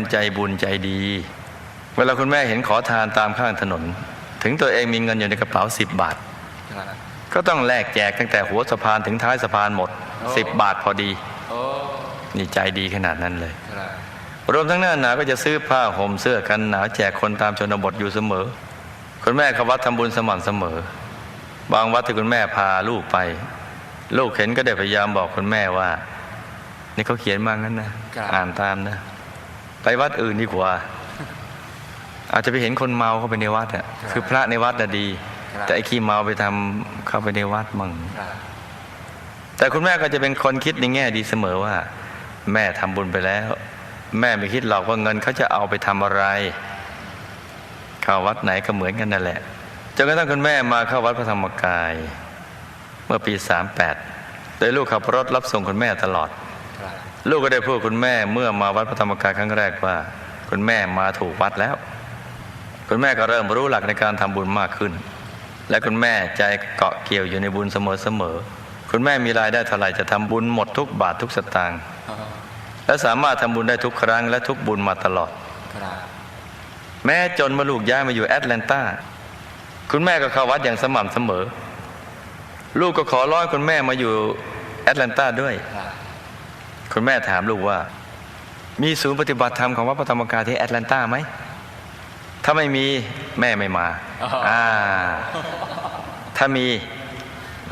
เป็นคนใจบุญใจดี เวลาคุณแม่เห็นขอทานตามข้างถนน ถึงตัวเองมีเงินอยู่ในกระเป๋าสิบบาทครับก็ต้องแลกแจกตั้งแต่หัวสะพานถึงท้ายสะพานหมดโอ้สิบบาทพอดีโอ้นี่ใจดีขนาดนั้นเลยครับรวมทั้งหน้าหนาวก็จะซื้อผ้าห่มเสื้อกันหนาวแจกคนตามชนบทอยู่เสมอ คุณแม่เขาวัดทำบุญสม่ำเสมอ บางวัดที่คุณแม่พาลูกไป ลูกเห็นก็ได้พยายามบอกคุณแม่ว่า นี่เขาเขียนมางั้นนะ อ่านตามนะ ไปวัดอื่นดีกว่า อาจจะไปเห็นคนเมาเข้าไปในวัดอะคือพระในวัดน่ะดี แต่ไอ้ขี้เมาไปทำเข้าไปในวัดมั่งครับแต่คุณแม่ก็จะเป็นคนคิดในแง่ดีเสมอว่า แม่ทำบุญไปแล้ว แม่ไม่คิดหรอกว่าเงินเขาจะเอาไปทำอะไร เข้าวัดไหนก็เหมือนกันนั่นแหละจนกระทั่งคุณแม่มาเข้าวัดพระธรรมกาย เมื่อปี38โดยลูกขับรถรับส่งคุณแม่ตลอดครับ ลูกก็ได้พูดคุณแม่เมื่อมาวัดพระธรรมกายครั้งแรกว่า คุณแม่มาถูกวัดแล้ว คุณแม่ก็เริ่มรู้หลักในการทำบุญมากขึ้น และคุณแม่ใจเกาะเกี่ยวอยู่ในบุญเสมอๆคุณแม่มีรายได้เท่าไหร่จะทำบุญหมดทุกบาททุกสตางค์และสามารถทำบุญได้ทุกครั้งและทุกบุญมาตลอดแม้จนมาลูกย้ายมาอยู่แอตแลนตาคุณแม่ก็เข้าวัดอย่างสม่ำเสมอ ลูกก็ขอร้องคุณแม่มาอยู่แอตแลนตาด้วย ครับคุณแม่ถามลูกว่า มีศูนย์ปฏิบัติธรรมของวัดพระธรรมกายที่แอตแลนตาไหม ถ้าไม่มีแม่ไม่มาอ่าถ้ามี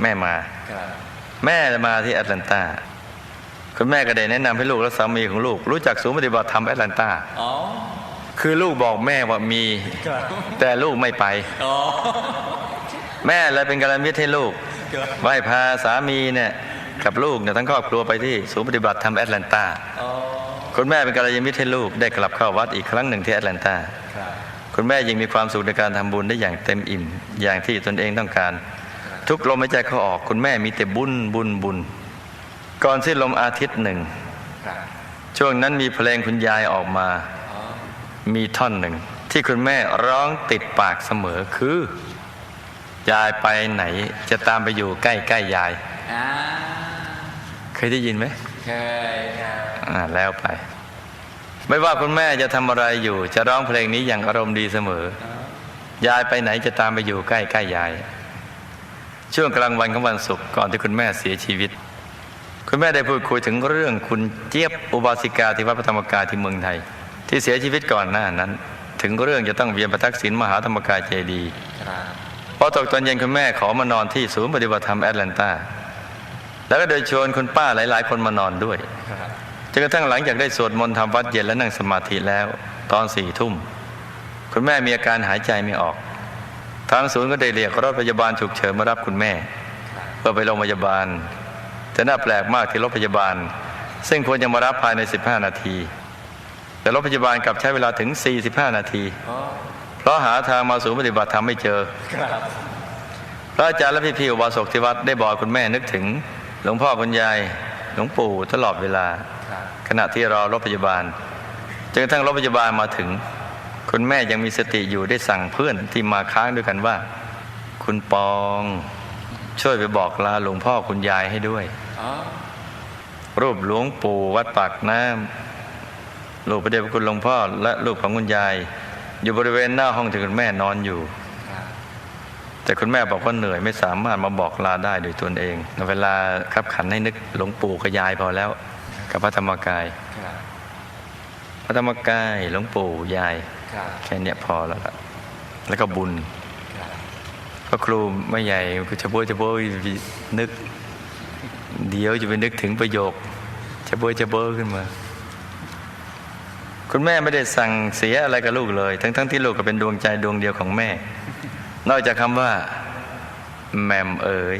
แม่มาครับแม่มาที่แอตแลนตาคุณแม่ก็ได้แนะนำให้ลูกและสามีของลูก รู้จักศูนย์ปฏิบัติธรรมแอตแลนตาอ๋อคือลูกบอกแม่ว่ามีครับแต่ลูกไม่ไปอ๋อแม่เลยเป็นกัลยาณมิตรให้ลูกครับไหว้พาสามีเนี่ย กับลูกเนี่ยทั้งครอบครัวไปที่ศูนย์ปฏิบัติธรรมแอตแลนตาคุณแม่เป็นกัลยาณมิตรให้ลูกได้กลับเข้าวัดอีกครั้งหนึ่งที่แอตแลนตาคุณแม่ยังมีความสุขในการทำบุญได้อย่างเต็มอิ่ม อย่างที่ตนเองต้องการ ทุกลมหายใจเขาออก คุณแม่มีแต่บุญบุญบุญ ก่อนสิ้นลมอาทิตย์หนึ่งช่วงนั้นมีเพลงคุณยายออกมา มีท่อนหนึ่ง ที่คุณแม่ร้องติดปากเสมอคือยายไปไหนจะตามไปอยู่ใกล้ใกล้ยายอ เคยได้ยินไหมเคยครับอ่าแล้วไป ไม่ว่าคุณแม่จะทำอะไรอยู่ จะร้องเพลงนี้อย่างอารมณ์ดีเสมอยายไปไหนจะตามไปอยู่ใกล้ใกล้ยาย ช่วงกลางวันของวันศุกร์ก่อนที่คุณแม่เสียชีวิต คุณแม่ได้พูดคุยถึงเรื่องคุณเจี๊ยบอุบาสิกาที่วัดพระธรรมกายที่เมืองไทย ที่เสียชีวิตก่อนหน้านั้น ถึงเรื่องจะต้องเวียนประทักษิณมหาธรรมกายเจดีย์ครับพอตกตอนเย็นคุณแม่ขอมานอนที่ศูนย์ปฏิบัติธรรมแอตแลนตา แล้วก็โดยชวนคุณป้าหลาย ๆ คนมานอนด้วยครับจนกระทั่งหลังจากได้สวดมนต์ทำวัดเย็นและนั่งสมาธิแล้ว ตอนสี่ทุ่ม คุณแม่มีอาการหายใจไม่ออก ทางศูนย์ก็ได้เรียกรถพยาบาลฉุกเฉินมารับคุณแม่เพื่อไปโรงพยาบาลแต่น่าแปลกมากที่รถพยาบาล ซึ่งควรจะมารับภายใน 15 นาที แต่รถพยาบาลกลับใช้เวลาถึง 45 นาทีอ๋อเพราะหาทางมาศูนย์ปฏิบัติธรรมไม่เจอครับพระอาจารย์และพี่ๆอุบาสกที่วัดได้บอกคุณแม่นึกถึง หลวงพ่อคุณยายหลวงปู่ตลอดเวลา ขณะที่รอรถพยาบาลจนกระทั่งรถพยาบาลมาถึง คุณแม่ยังมีสติอยู่ได้สั่งเพื่อนที่มาค้างด้วยกันว่า คุณปองช่วยไปบอกลาหลวงพ่อคุณยายให้ด้วยรูปหลวงปู่วัดปากน้ำรูปพระเดชพระคุณหลวงพ่อและรูปของคุณยาย อยู่บริเวณหน้าห้องที่คุณแม่นอนอยู่ แต่คุณแม่บอกว่าเหนื่อยไม่สามารถมาบอกลาได้โดยตนเอง เวลาขับขันให้นึกหลวงปู่กับยายพอแล้ว กับพระธรรมกายครับพระธรรมกายหลวงปู่ยายครับแค่เนี้ยพอแล้วล่ะแล้วก็บุญครับพระครูไม่ใหญ่ก็จะโบยจะโบยนึก เดี๋ยวจะไปนึกถึงประโยคจะโบยจะเบอขึ้นมาคุณแม่ไม่ได้สั่งเสียอะไรกับลูกเลย ทั้งๆที่ลูกก็เป็นดวงใจดวงเดียวของแม่ นอกจากคำว่าแม่มเอ๋ย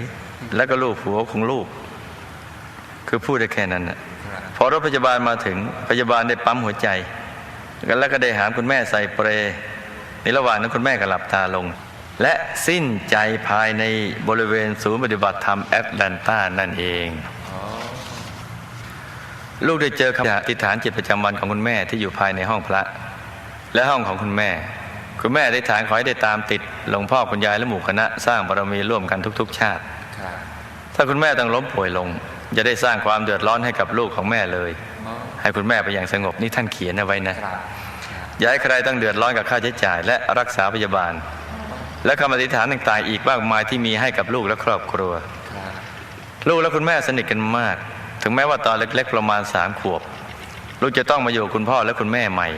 แล้วก็ลูกผัวของลูก คือพูดได้แค่นั้นน่ะพอรถพยาบาลมาถึงพยาบาลได้ปั๊มหัวใจแล้วก็ได้หามคุณแม่ใส่เปรยในระหว่างนั้นคุณแม่ก็หลับตาลง และสิ้นใจภายในบริเวณศูนย์ปฏิบัติธรรมแอตแลนตานั่นเองอลูกได้เจอคำอธิษฐานจิตประจำวันของคุณแม่ที่อยู่ภายในห้องพระ และห้องของคุณแม่ คุณแม่ได้ฐานขอให้ได้ตามติดหลวงพ่อคุณยายและหมู่คณะสร้างบารมีร่วมกันทุก ๆ ชาติครับถ้าคุณแม่ต้องล้มป่วยลง จะได้สร้างความเดือดร้อนให้กับลูกของแม่เลยอ๋อให้ให้คุณแม่ไปอย่างสงบนี่ท่านเขียนเอาไว้นะครับอย่าให้ใครต้องเดือดร้อนกับค่าใช้จ่าย และรักษาพยาบาล และคำอธิษฐานต่างๆอีกมากมายที่มีให้กับลูกและครอบครัวครับลูกและคุณแม่สนิทกันมาก ถึงแม้ว่าตอนเล็ก ๆ ประมาณสามขวบ ลูกจะต้องมาอยู่กับคุณพ่อและคุณแม่ใหม่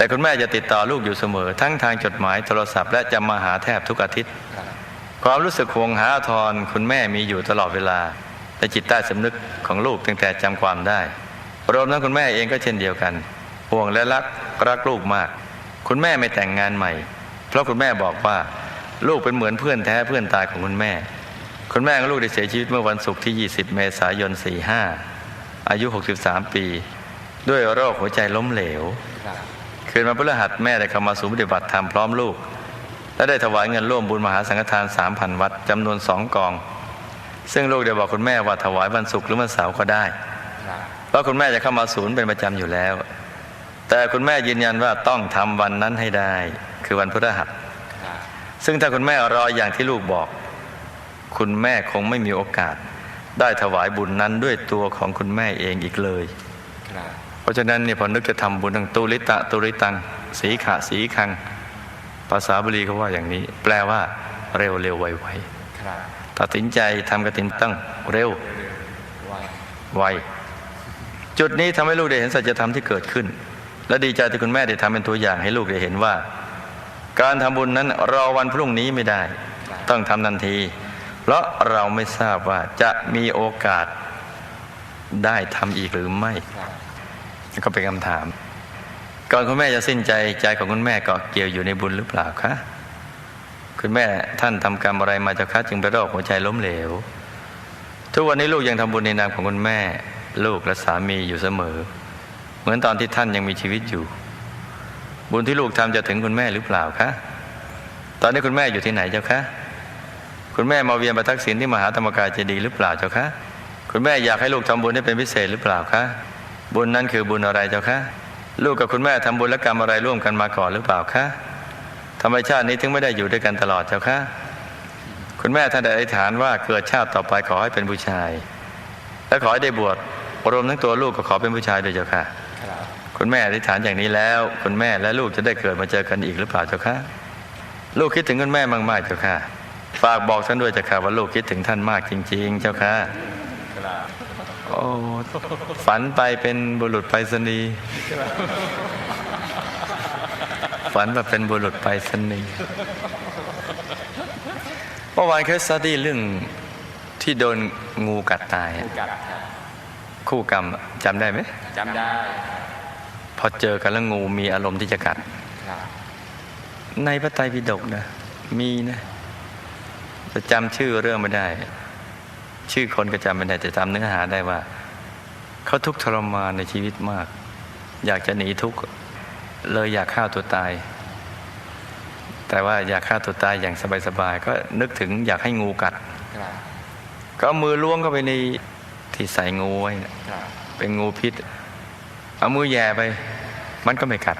แต่คุณแม่จะติดต่อลูกอยู่เสมอ ทั้งทางจดหมายโทรศัพท์และจะมาหาแทบทุกอาทิตย์ ความรู้สึกห่วงหาอาทรคุณแม่มีอยู่ตลอดเวลาในจิตใต้สำนึกของลูกตั้งแต่จำความได้รวมทั้งคุณแม่เองก็เช่นเดียวกัน ห่วงและรักรักลูกมาก คุณแม่ไม่แต่งงานใหม่ เพราะคุณแม่บอกว่าลูกเป็นเหมือนเพื่อนแท้เพื่อนตายของคุณแม่ คุณแม่ของลูกได้เสียชีวิตเมื่อวันศุกร์ที่ 20 เมษายน 45 อายุ 63 ปี ด้วยโรคหัวใจล้มเหลว คืนวันพฤหัสแม่ได้เข้ามาสู่ปฏิบัติธรรมพร้อมลูก และได้ถวายเงินร่วมบุญมหาสังฆทาน3,000วัดจำนวนสองกอง ซึ่งลูกได้บอกคุณแม่ว่าถวายวันศุกร์หรือวันเสาร์ก็ได้เพราะคุณแม่จะเข้ามาศูนย์เป็นประจำอยู่แล้ว แต่คุณแม่ยืนยันว่าต้องทำวันนั้นให้ได้ คือวันพฤหัส ซึ่งถ้าคุณแม่รออย่างที่ลูกบอก คุณแม่คงไม่มีโอกาส ได้ถวายบุญนั้นด้วยตัวของคุณแม่เองอีกเลยค รับเพราะฉะนั้นเนี่ยพอนึกจะทำบุญทางตุลิตะตุลิตัง สีขะสีคัง ภาษาบาลีเขาว่าอย่างนี้ แปลว่าเร็วเร็วไวไวครับตัดสินใจทำกระถินตั้งเร็วไวไวจุดนี้ทำให้ลูกได้เห็นสัจธรรมที่เกิดขึ้น และดีใจที่คุณแม่ได้ทำเป็นตัวอย่างให้ลูกได้เห็นว่า การทำบุญนั้นรอวันพรุ่งนี้ไม่ได้ ต้องทำทันที เพราะเราไม่ทราบว่าจะมีโอกาสได้ทำอีกหรือไม่ครับ ก็เป็นคำถาม ก่อนคุณแม่จะสิ้นใจใจของคุณแม่เกาะเกี่ยวอยู่ในบุญหรือเปล่าคะคุณแม่ท่านทำกรรมอะไรมาเจ้าคะจึงไปโรคหัวใจล้มเหลว ทุกวันนี้ลูกยังทำบุญในนามของคุณแม่ ลูกและสามีอยู่เสมอ เหมือนตอนที่ท่านยังมีชีวิตอยู่ บุญที่ลูกทำจะถึงคุณแม่หรือเปล่าคะตอนนี้คุณแม่อยู่ที่ไหนเจ้าคะคุณแม่มาเวียนประทักษิณที่มหาธรรมกายเจดีย์หรือเปล่าเจ้าคะคุณแม่อยากให้ลูกทำบุญให้เป็นพิเศษหรือเปล่าคะ บุญนั้นคือบุญอะไรเจ้าคะ ลูกกับคุณแม่ทำบุญและกรรมอะไรร่วมกันมาก่อนหรือเปล่าคะธรรมชาตินี้ถึงไม่ได้อยู่ด้วยกันตลอดเจ้าคะ คุณแม่ท่านได้อธิษฐานว่าเกิดชาติต่อไปขอให้เป็นผู้ชาย และขอให้ได้บวชรวมทั้งตัวลูกก็ขอเป็นผู้ชายด้วยเจ้าค่ะครับคุณแม่อธิษฐานอย่างนี้แล้ว คุณแม่และลูกจะได้เกิดมาเจอกันอีกหรือเปล่าเจ้าคะลูกคิดถึงคุณแม่มากๆเจ้าค่ะ ฝากบอกท่านด้วยเจ้าค่ะว่าลูกคิดถึงท่านมากจริง ๆ เจ้าค่ะครับ โอ้ฝันไปเป็นบุรุษไปรษณีย์ฝันว่าเป็นบุรุษไปรษณีย์เมื่อวานเคสตี้เรื่องที่โดนงูกัดตาย คู่กรรมจำได้ไหมจำได้ พอเจอกันแล้วงูมีอารมณ์ที่จะกัด ในพระไตรปิฎกนะ มีนะแต่จำชื่อเรื่องไม่ได้ ชื่อคนก็จำไม่ได้แต่จำเนื้อหาได้ว่า เขาทุกข์ทรมานในชีวิตมาก อยากจะหนีทุกข์เลยอยากฆ่าตัวตาย แต่ว่าอยากฆ่าตัวตายอย่างสบายๆก็นึกถึงอยากให้งูกัด ก็มือล้วงเข้าไปในที่ใส่งูไว้เป็นงูพิษ เอามือแย่ไป มันก็ไม่กัด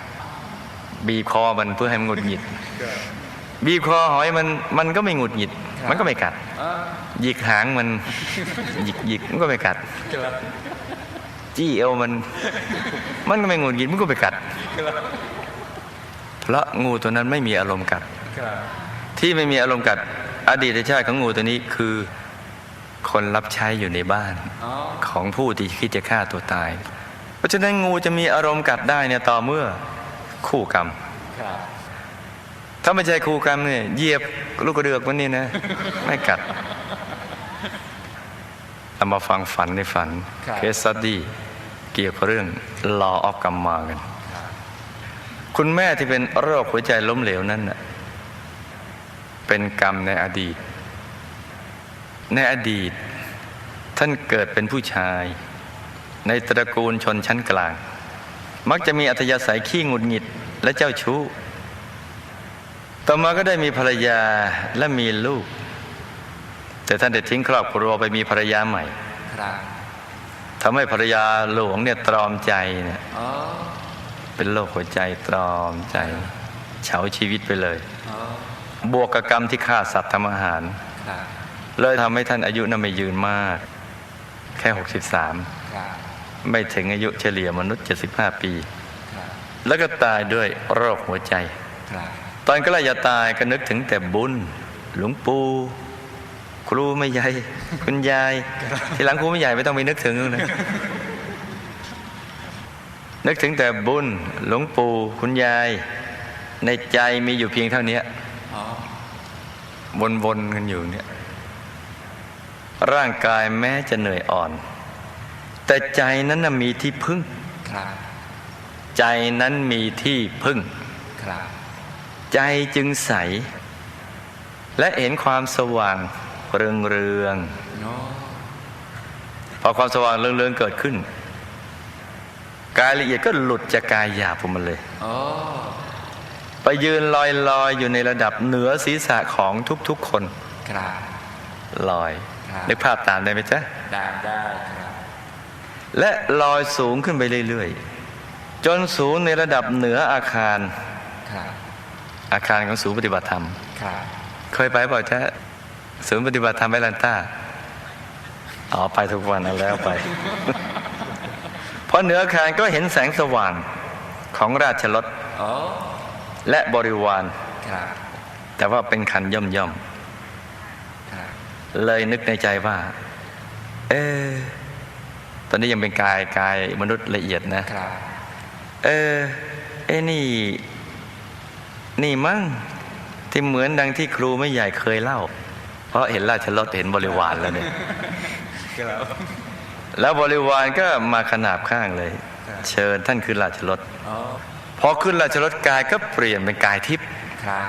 บีบคอมันเพื่อให้มันหงุดหงิด บีบคอหอยมันมันก็ไม่หงุดหงิด มันก็ไม่กัด หยิกหางมัน หยิกหยิกมันก็ไม่กัด จี้เอวมัน มันก็ไม่งุดหงิดมันก็ไม่กัด เพราะงูตัวนั้นไม่มีอารมณ์กัด ที่ไม่มีอารมณ์กัด อดีตชาติของงูตัวนี้คือคนรับใช้อยู่ในบ้านของผู้ที่คิดจะฆ่าตัวตาย เพราะฉะนั้นงูจะมีอารมณ์กัดได้เนี่ยต่อเมื่อคู่กรรม ถ้าไม่ใช่คู่กรรมเนี่ยเหยียบลูกกระเดือกมันนี่นะ ไม่กัดเอามาฟังฝันในฝันครับเคสสตดี้เกี่ยวกับเรื่อง law of กรรมมากัน คุณแม่ที่เป็นโรคหัวใจล้มเหลวนั้นน่ะเป็นกรรมในอดีต ในอดีต ท่านเกิดเป็นผู้ชาย ในตระกูลชนชั้นกลาง มักจะมีอัธยาศัยขี้หงุดหงิดและเจ้าชู้ ต่อมาก็ได้มีภรรยาและมีลูก แต่ท่านได้ทิ้งครอบครัวไปมีภรรยาใหม่ครับทำให้ภรรยาหลวงเนี่ยตรอมใจเนี่ยอ๋อเป็นโรคหัวใจตรอมใจ เฉาชีวิตไปเลยอ๋อบวกกับกรรมที่ฆ่าสัตว์ทำอาหารครับเลยทำให้ท่านอายุน่ะไม่ยืนมาก แค่ 63ครับไม่ถึงอายุเฉลี่ยมนุษย์ 75 ปีครับแล้วก็ตายด้วยโรคหัวใจครับ ตอนใกล้จะตายก็นึกถึงแต่บุญ หลวงปู่ครูไม่ใหญ่ คุณยาย ทีหลังครูไม่ใหญ่ไม่ต้องมีนึกถึงเลยนึกถึงแต่บุญ หลวงปู่คุณยาย ในใจมีอยู่เพียงเท่านี้อ๋อวนๆกันอยู่เนี่ย ร่างกายแม้จะเหนื่อยอ่อน แต่ใจนั้นนะมีที่พึ่งครับใจนั้นมีที่พึ่งครับ ใจจึงใส และเห็นความสว่างเรืองเรืองโน้ๆพอความสว่างเรืองเรืองๆเกิดขึ้น กายละเอียดก็หลุดจากกายหยาบผมมันเลยโอ้ไปยืนลอยลอยๆอยู่ในระดับเหนือศีรษะของทุกๆคนครับลอยครับนึกภาพตามได้ไหมจ๊ะได้ได้ครับและลอยสูงขึ้นไปเรื่อยๆ จนสูงในระดับเหนืออาคารครับ อาคารของศูนย์ปฏิบัติธรรมครับเคยไปเปล่าจ๊ะศูนย์ปฏิบัติธรรมแอตแลนต้าอ๋อไปทุกวันเอาแล้วไป เพราะเหนืออาคารก็เห็นแสงสว่างของราชรถโอ้และบริวารครับแต่ว่าเป็นคันย่อมย่อมครับๆเลยนึกในใจว่า เออตอนนี้ยังเป็นกายกายมนุษย์ละเอียดนะครับเออ เอ้นี่ นี่มั้งที่เหมือนดังที่ครูไม่ใหญ่เคยเล่า เพราะเห็นราชรถเห็นบริวารแล้วเนี่ยครับแล้วบริวารก็มาขนาบข้างเลยครับเชิญท่านขึ้นราชรถโอ้พอขึ้นราชรถกายก็เปลี่ยนเป็นกายทิพย์ครับ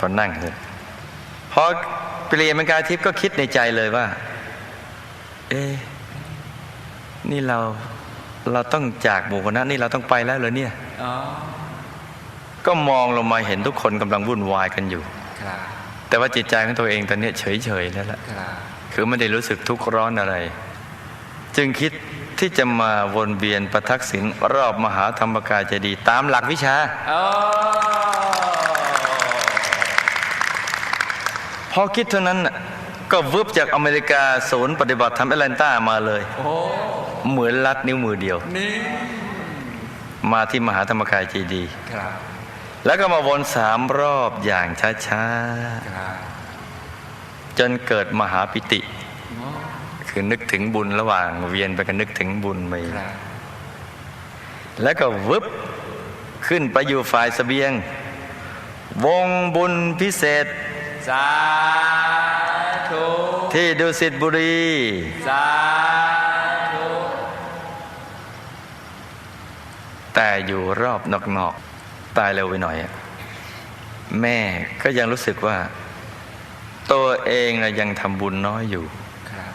ตอนนั่งเลยพอเปลี่ยนเป็นกายทิพย์ก็คิดในใจเลยว่า เอ๊ะนี่เราเราต้องจากหมู่คณะนี่เราต้องไปแล้วเหรอเนี่ยอ๋อ ก็มองลงมาเห็นทุกคนกำลังวุ่นวายกันอยู่ครับแต่ว่าจิตใจของตัวเองตอนเนี้ยเฉยๆแล้วล่ะครับคือไม่ได้รู้สึกทุกข์ร้อนอะไร จึงคิดที่จะมาวนเวียนประทักษิณรอบมหาธรรมกายเจดีย์ตามหลักวิชาโอ้พอคิดเท่านั้นน่ะก็วึบจากอเมริกาศูนย์ปฏิบัติธรรมแอตแลนต้ามาเลยโอ้เหมือนลัดนิ้วมือเดียวนี่มาที่มหาธรรมกายเจดีย์ครับ แล้วก็มาวนสามรอบอย่างช้าครับๆจนเกิดมหาปิติโอ้คือนึกถึงบุญระหว่างเวียนไปกันนึกถึงบุญไปครับแล้วก็วึบขึ้นไปอยู่ฝ่ายเสบียง วงบุญพิเศษ สาธุ ที่ดุสิตบุรี สาธุ แต่อยู่รอบนอกๆ ตายเร็วไปหน่อยอะแม่ก็ยังรู้สึกว่า ตัวเองนะยังทำบุญน้อยอยู่ครับ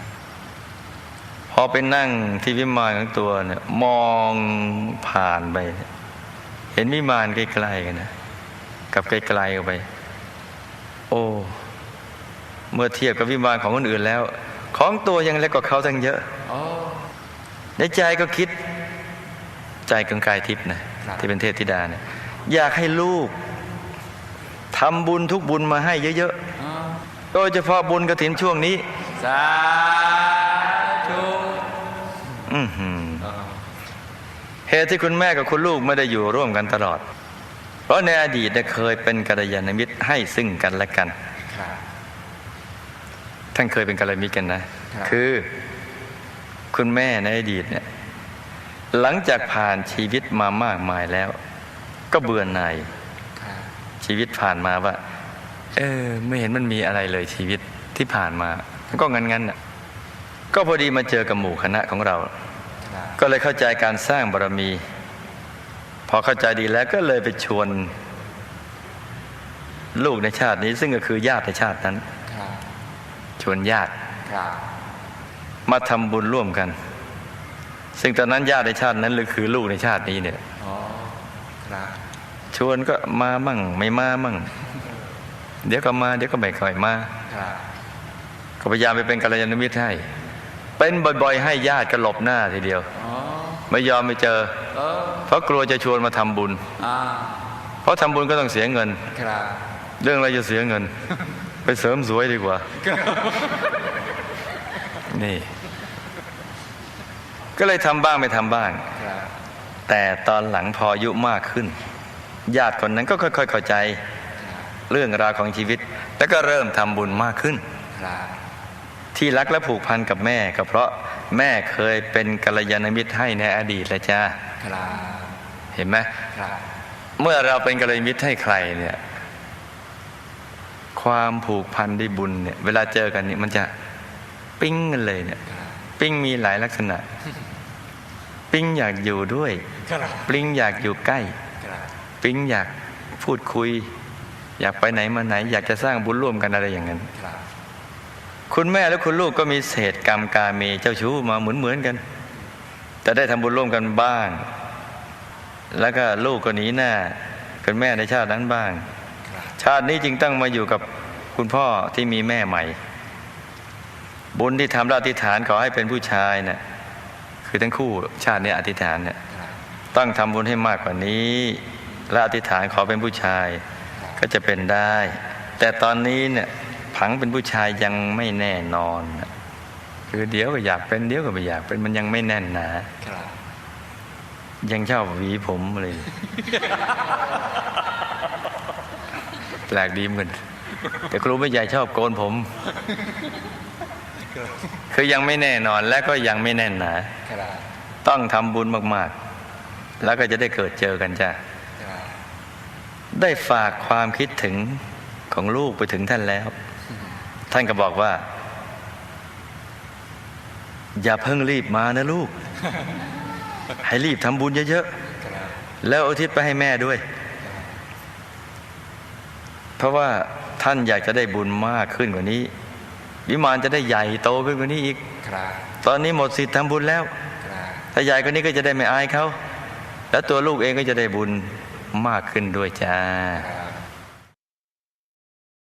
พอไปนั่งที่วิมานของตัวเนี่ย มองผ่านไป เห็นวิมานใกล้ๆกันนะกับไกลๆออกไป โอ้เมื่อเทียบกับวิมานของคนอื่นแล้ว ของตัวยังเล็กกว่าเขาทั้งเยอะโอ้ในใจก็คิด ใจกลางกายทิพย์นะครับที่เป็นเทพธิดาเนี่ย อยากให้ลูกทำบุญทุกบุญมาให้เยอะอ๋อๆโดยเฉพาะบุญกระถินช่วงนี้ สาธุอือหืออ๋อเหตุที่คุณแม่กับคุณลูกไม่ได้อยู่ร่วมกันตลอด เพราะในอดีตเนี่ยเคยเป็นกัลยาณมิตรให้ซึ่งกันและกันครับท่านเคยเป็นกัลยาณมิตรกันนะครับคือคุณแม่ในอดีตเนี่ย หลังจากผ่านชีวิตมามากมายแล้ว ก็เบื่อหน่ายครับชีวิตผ่านมาว่า เออ ไม่เห็นมันมีอะไรเลยชีวิตที่ผ่านมามันก็งั้นๆน่ะก็พอดีมาเจอกับหมู่คณะของเราครับก็เลยเข้าใจการสร้างบารมี พอเข้าใจดีแล้วก็เลยไปชวน ลูกในชาตินี้ ซึ่งก็คือญาติในชาตินั้นครับชวนญาติครับมาทำบุญร่วมกัน ซึ่งตอนนั้นญาติในชาตินั้นหรือคือลูกในชาตินี้เนี่ยอ๋อครับ ชวนก็มามั่ง ไม่มามั่ง เดี๋ยวก็มา เดี๋ยวก็ไม่ค่อยมาก็พยายามไปเป็นกัลยาณมิตรให้ เป็นบ่อยๆ ให้ญาติก็หลบหน้าทีเดียวไม่ยอมไปเจอ เพราะกลัวจะชวนมาทำบุญเพราะทำบุญก็ต้องเสียเงินเรื่องอะไรจะเสียเงิน ไปเสริมสวยดีกว่านี่ ก็เลยทำบ้างไม่ทำบ้าง แต่ตอนหลังพออายุมากขึ้น ญาติคนนั้นก็ค่อยๆเข้าใจครับเรื่องราวของชีวิต แล้วก็เริ่มทำบุญมากขึ้นครับที่รักและผูกพันกับแม่ก็เพราะแม่เคยเป็นกัลยาณมิตรให้ในอดีตและจ้าครับเห็นไหมครับเมื่อเราเป็นกัลยาณมิตรให้ใครเนี่ยความผูกพันด้วยบุญเนี่ยเวลาเจอกันเนี่ยมันจะปิ้งกันเลยเนี่ยครับปิ้งมีหลายลักษณะ ปิ้งอยากอยู่ด้วยครับปิ้งอยากอยู่ใกล้ครับ ปิ้งอยากพูดคุย อยากไปไหนมาไหน อยากจะสร้างบุญร่วมกันอะไรอย่างนั้นครับคุณแม่และคุณลูกก็มีเศษกรรมกาเมเจ้าชู้มาเหมือนเหมือนๆกัน แต่ได้ทำบุญร่วมกันบ้าง แล้วก็ลูกก็หนีหน้าคุณแม่ในชาตินั้นบ้างครับชาตินี้จึงต้องมาอยู่กับคุณพ่อที่มีแม่ใหม่ บุญที่ทำแล้วอธิษฐานขอให้เป็นผู้ชายเนะ่ะคือทั้งคู่ชาตินี้อธิษฐานเนี่ยครับต้องทำบุญให้มากกว่านี้ และอธิษฐานขอเป็นผู้ชายก็จะเป็นได้ แต่ตอนนี้เนี่ยผังเป็นผู้ชายยังไม่แน่นอนน่ะคือเดี๋ยวก็อยากเป็นเดี๋ยวก็ไม่อยากเป็นมันยังไม่แน่นหนาครับยังชอบหวีผมเลย แปลกดีเหมือนกันแต่ครูไม่ใหญ่ชอบโกนผม คือยังไม่แน่นอนและก็ยังไม่แน่นหนาครับต้องทำบุญมาก ๆ แล้วก็จะได้เกิดเจอกันจ้ะครับ ได้ฝากความคิดถึงของลูกไปถึงท่านแล้ว ท่านก็บอกว่า อย่าเพิ่งรีบมานะลูก ให้รีบทำบุญเยอะๆ แล้วอุทิศไปให้แม่ด้วย เพราะว่าท่านอยากจะได้บุญมากขึ้นกว่านี้ วิมานจะได้ใหญ่โตขึ้นกว่านี้อีกตอนนี้หมดสิทธิ์ทำบุญแล้ว ถ้าใหญ่กว่านี้ก็จะได้ไม่อายเขา แล้วตัวลูกเองก็จะได้บุญ มากขึ้นด้วยจ้า